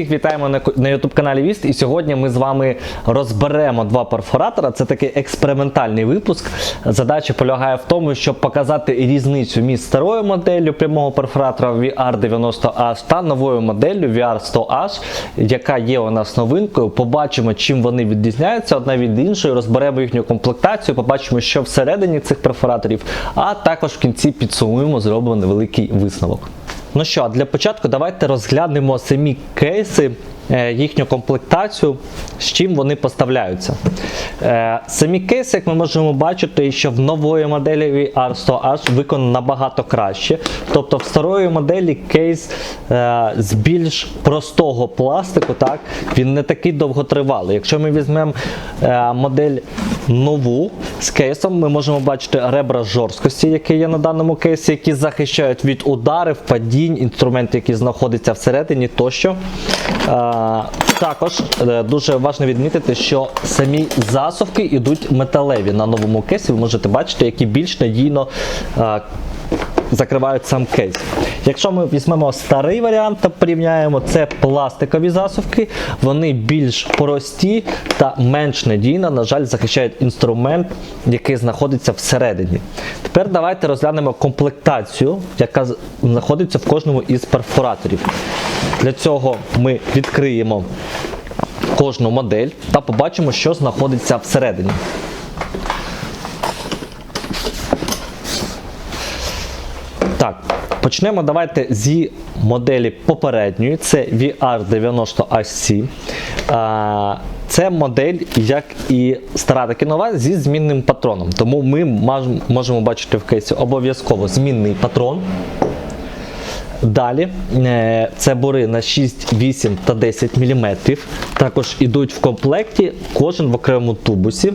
Всіх вітаємо на, YouTube каналі Віст. І сьогодні ми з вами розберемо два перфоратора. Це такий експериментальний випуск. Задача полягає в тому, щоб показати різницю між старою моделлю прямого перфоратора VR90H та новою моделлю VR100H, яка є у нас новинкою. Побачимо, чим вони відрізняються одна від іншої, розберемо їхню комплектацію, побачимо, що всередині цих перфораторів, а також в кінці підсумуємо, зробимо невеликий висновок. Ну що, для початку давайте розглянемо самі кейси, е, їхню комплектацію, з чим вони поставляються. Е, Самі кейси, як ми можемо бачити, що в нової моделі VR100H виконано набагато краще. Тобто в старої моделі кейс е, з більш простого пластику, так, він не такий довготривалий. Якщо ми візьмемо модель нову з кейсом, ми можемо бачити ребра жорсткості, які є на даному кейсі, які захищають від ударів, падінь, інструмент, який знаходиться всередині тощо. Е, також е, дуже важливо відмітити, що самі засувки йдуть металеві на новому кейсі. Ви можете бачити, які більш надійно е, закривають сам кейс. Якщо ми візьмемо старий варіант та порівняємо, це пластикові засувки, вони більш прості та менш надійно, на жаль, захищають інструмент, який знаходиться всередині. Тепер давайте розглянемо комплектацію, яка знаходиться в кожному із перфораторів. Для цього ми відкриємо кожну модель та побачимо, що знаходиться всередині. Так, почнемо давайте зі моделі попередньої. Це VR90HC. Це модель, як і стара, так і нова, зі змінним патроном. Тому ми можемо бачити в кейсі обов'язково змінний патрон. Далі е, це бури на 6, 8 та 10 мм. Також йдуть в комплекті, кожен в окремому тубусі.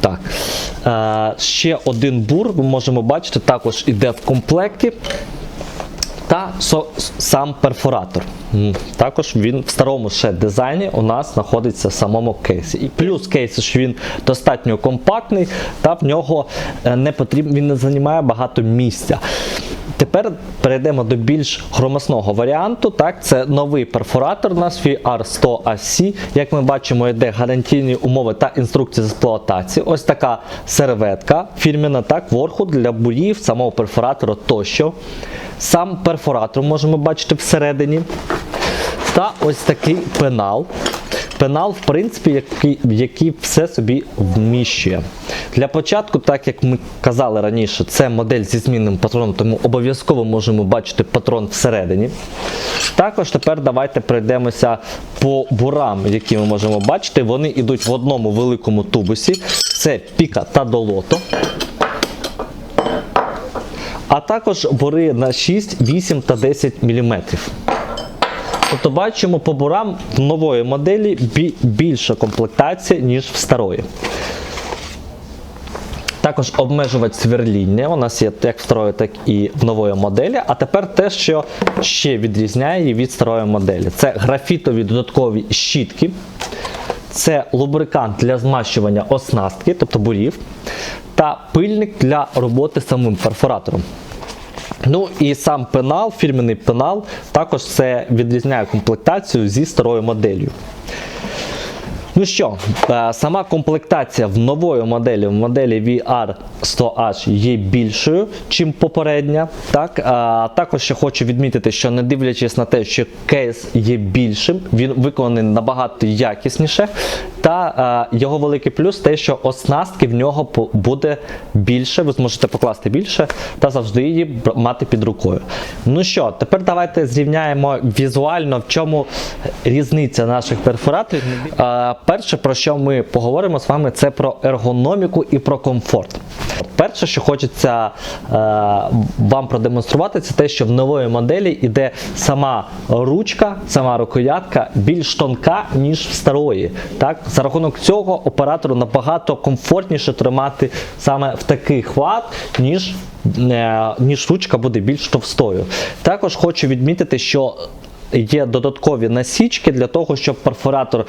Так. Е, ще один бур, ми можемо бачити, також іде в комплекті. Та сам перфоратор. Також він в старому ще дизайні у нас знаходиться в самому кейсі. І плюс кейс, що він достатньо компактний, та в нього е, не потрібно, він не займає багато місця. Тепер перейдемо до більш громісного варіанту. Так, це новий перфоратор у нас VR100AC. Як ми бачимо, йде гарантійні умови та інструкції з експлуатації. Ось така серветка фірмена, так, ворху для бурів, самого перфоратора тощо. Сам перфоратор можемо бачити всередині. Та ось такий пенал. Пенал, в принципі, який, який все собі вміщує. Для початку, так як ми казали раніше, це модель зі змінним патроном, тому обов'язково можемо бачити патрон всередині. Також тепер давайте пройдемося по бурам, які ми можемо бачити. Вони йдуть в одному великому тубусі. Це піка та долото. А також бури на 6, 8 та 10 мм. Тобто бачимо по бурам в нової моделі більша комплектація, ніж в старої. Також обмежувач сверління. У нас є як старої, так і в нової моделі. А тепер те, що ще відрізняє її від старої моделі. Це графітові додаткові щітки. Це лубрикант для змащування оснастки, тобто бурів, та пильник для роботи самим перфоратором. Ну і сам пенал, фірменний пенал, також це відрізняє комплектацію зі старою моделлю. Ну що, е, сама комплектація в нової моделі, в моделі VR100H є більшою, чим попередня. Так? А також ще хочу відмітити, що не дивлячись на те, що кейс є більшим, він виконаний набагато якісніше. Та е, його великий плюс те, що оснастки в нього буде більше, ви зможете покласти більше та завжди її мати під рукою. Ну що, тепер давайте зрівняємо візуально, в чому різниця наших перфораторів. Е, перше, про що ми поговоримо з вами, це про ергономіку і про комфорт. Перше, що хочеться е, вам продемонструвати, це те, що в нової моделі йде сама ручка, сама рукоятка більш тонка, ніж в старої. Так? За рахунок цього оператору набагато комфортніше тримати саме в такий хват, ніж, е, ніж ручка буде більш товстою. Також хочу відмітити, що є додаткові насічки для того, щоб перфоратор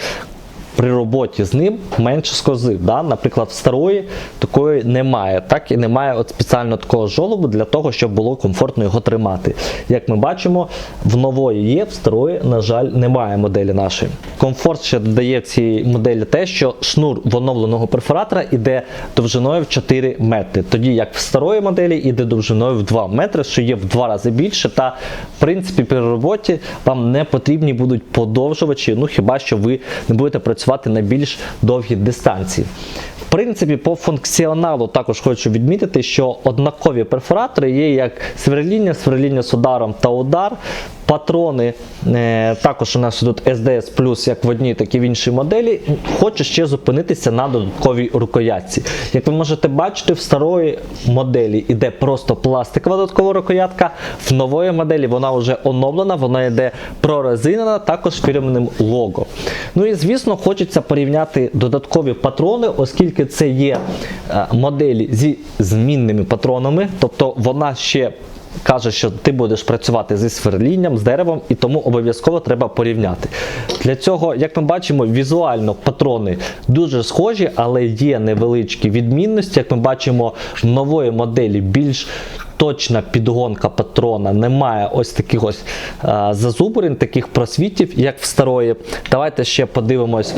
при роботі з ним менше скользив. Да? Наприклад, в старої такої немає. Так і немає от спеціально такого жолобу для того, щоб було комфортно його тримати. Як ми бачимо, в нової є, в старої, на жаль, немає моделі нашої. Комфорт ще додає цій моделі те, що шнур в оновленого перфоратора йде довжиною в 4 метри. Тоді як в старої моделі йде довжиною в 2 метри, що є в два рази більше. Та в принципі при роботі вам не потрібні будуть подовжувачі, ну хіба що ви не будете працювати на більш довгі дистанції. В принципі, по функціоналу також хочу відмітити, що однакові перфоратори є як сверління, сверління з ударом та удар. Патрони е, також у нас тут SDS як в одній, так і в іншій моделі. Хочу ще зупинитися на додатковій рукоятці. Як ви можете бачити, в старої моделі йде просто пластикова додаткова рукоятка, в нової моделі вона вже оновлена, вона йде прорезинена, також фірменним лого. Ну і звісно, хочеться порівняти додаткові патрони, оскільки це є е, моделі зі змінними патронами, тобто вона ще каже, що ти будеш працювати зі сверлінням, з деревом, і тому обов'язково треба порівняти. Для цього, як ми бачимо, візуально патрони дуже схожі, але є невеличкі відмінності. Як ми бачимо, в нової моделі більш Точна підгонка патрона, немає ось таких ось а, зазубрин, таких просвітів, як в старої. Давайте ще подивимось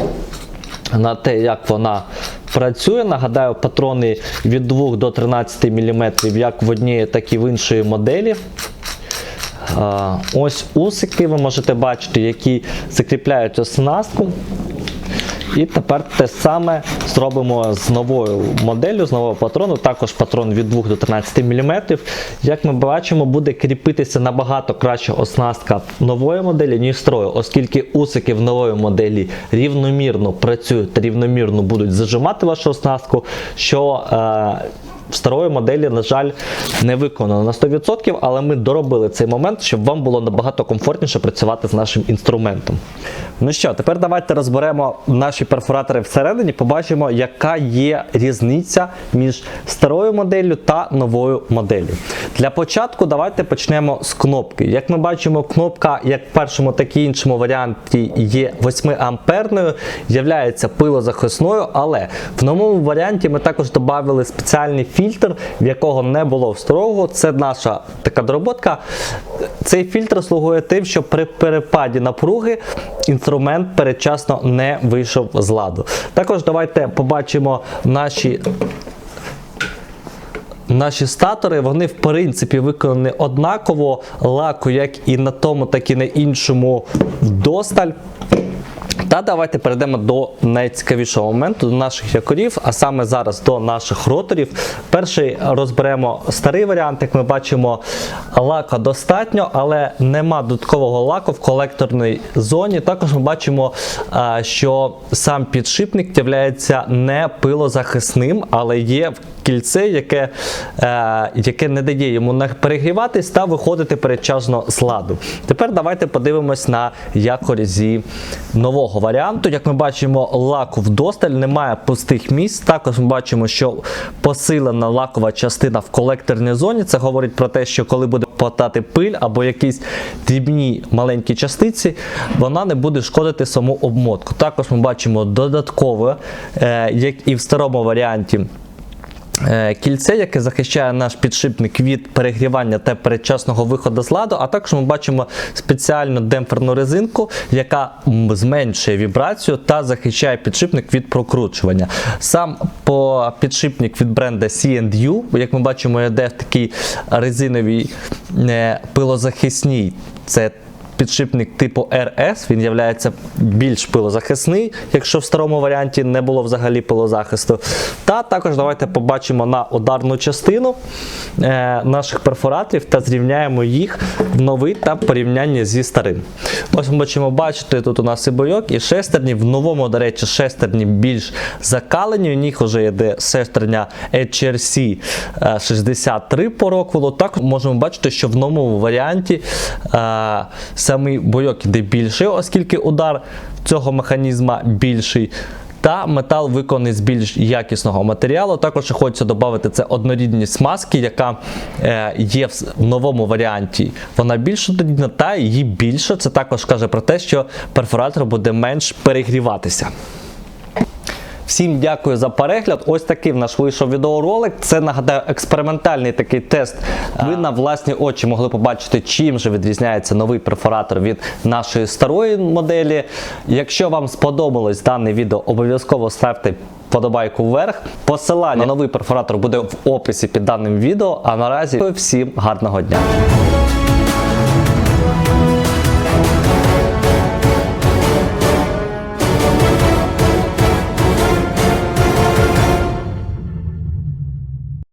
на те, як вона працює. Нагадаю, патрони від 2 до 13 мм, як в одній, так і в іншої моделі. Ось усики ви можете бачити, які закріпляють оснастку. І тепер те саме зробимо з новою моделлю, з нового патрону. Також патрон від 2 до 13 мм. Як ми бачимо, буде кріпитися набагато краще оснастка нової моделі, ніж строю, оскільки усики в нової моделі рівномірно працюють та рівномірно будуть зажимати вашу оснастку. що е, старої моделі, на жаль, не виконано на 100%, але ми доробили цей момент, щоб вам було набагато комфортніше працювати з нашим інструментом. Ну що, тепер давайте розберемо наші перфоратори всередині, побачимо, яка є різниця між старою моделлю та новою моделлю. Для початку давайте почнемо з кнопки. Як ми бачимо, кнопка, як в першому, так і іншому варіанті є 8 амперною, є пилозахисною, але в новому варіанті ми також додали спеціальний фільтр, в якого не було в. Це наша така дороботка. Цей фільтр слугує тим, що при перепаді напруги інструмент передчасно не вийшов з ладу. Також давайте побачимо наші. Наші статори, вони в принципі виконані однаково лаку, як і на тому, так і на іншому вдосталь. Та давайте перейдемо до найцікавішого моменту, до наших якорів, а саме зараз до наших роторів. Перший розберемо старий варіант, як ми бачимо, лака достатньо, але нема додаткового лаку в колекторній зоні. Також ми бачимо, що сам підшипник є не пилозахисним, але є кільце, яке е, яке не дає йому перегріватись та виходити передчасно з ладу. Тепер давайте подивимось на якорь зі нового варіанту. Як ми бачимо, лаку вдосталь, немає пустих місць. Також ми бачимо, що посилена лакова частина в колекторній зоні. Це говорить про те, що коли буде потати пиль або якісь дрібні маленькі частиці, вона не буде шкодити саму обмотку. Також ми бачимо додаткове, е, як і в старому варіанті. Е, кільце, яке захищає наш підшипник від перегрівання та передчасного виходу з ладу, а також ми бачимо спеціальну демпферну резинку, яка зменшує вібрацію та захищає підшипник від прокручування. Сам по підшипник від бренда C&U, як ми бачимо, йде в такій резиновій е, пилозахисній. Це підшипник типу RS, він є більш пилозахисний, якщо в старому варіанті не було взагалі пилозахисту. Та також давайте побачимо на ударну частину е, наших перфораторів та зрівняємо їх в новий та порівняння зі старим. Ось ми бачимо, бачите, тут у нас і бойок, і шестерні. В новому, до речі, шестерні більш закалені. У них вже йде шестерня HRC 63 е, по роквелу. Так можемо бачити, що в новому варіанті. Е, самий бойок іде більший, оскільки удар цього механізма більший. Та метал виконаний з більш якісного матеріалу. Також хочеться додати це однорідність маски, яка е, є в новому варіанті. Вона більш однорідна, та її більше. Це також каже про те, що перфоратор буде менш перегріватися. Всім дякую за перегляд. Ось такий в наш вийшов відеоролик. Це нагадаю експериментальний такий тест. Ви на власні очі могли побачити, чим же відрізняється новий перфоратор від нашої старої моделі. Якщо вам сподобалось дане відео, обов'язково ставте подобайку вверх. Посилання на новий перфоратор буде в описі під даним відео. А наразі всім гарного дня.